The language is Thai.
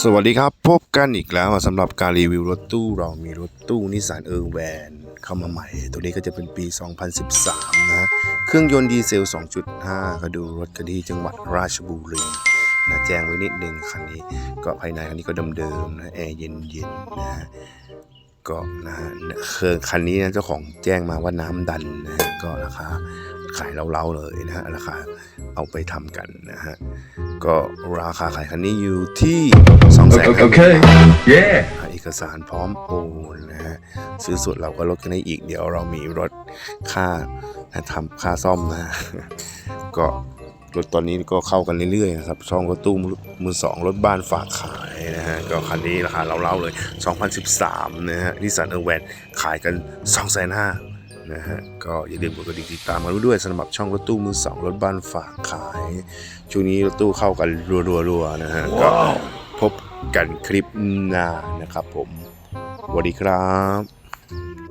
สวัสดีครับพบกันอีกแล้วสำหรับการรีวิวรถตู้เรามีรถตู้นิสสันเออร์แวนเข้ามาใหม่ ตัวนี้ก็จะเป็นปี 2013 นะเครื่องยนต์ดีเซล 2.5 ก็ดูรถกันที่จังหวัดราชบุรีนะแจ้งไว้นิดนึงคันนี้ ก็ภายในคันนี้ก็เดิมๆนะแอร์เย็นๆนะ ก็นะฮะคือคันนี้นะเจ้าของแจ้งมาว่าน้ำดันนะฮะก็ราคาขายเล้าๆเลยนะฮะราคาเอาไปทำกันนะฮะก็ราคาขายคันนี้อยู่ที่2 0 0 0 0 0 Okay. Yeah. เอกสารพร้อมโอนนะฮะซื้อสดเราก็ลดกันได้อีกเดี๋ยวเรามีรถค่าทำค่าซ่อมนะฮะก็รถตอนนี้ก็เข้ากันเรื่อยๆนะครับช่องรถตู้มือสองรถบ้านฝากขาย นะฮะก็คันนี้ราคาเล่าๆเลย 2013 นะฮะนิสสันเออร์แวนขายกัน 2 5 0 0 0นะฮะก็อย่าลืมกดกระดิ่งติดตามมาด้วยสำหรับช่องรถตู้มือสองรถบ้านฝากขาย ช่วงนี้รถตู้เข้ากันรัวๆๆนะฮะก็พบกันคลิปหน้านะครับผมสวัสดีครับ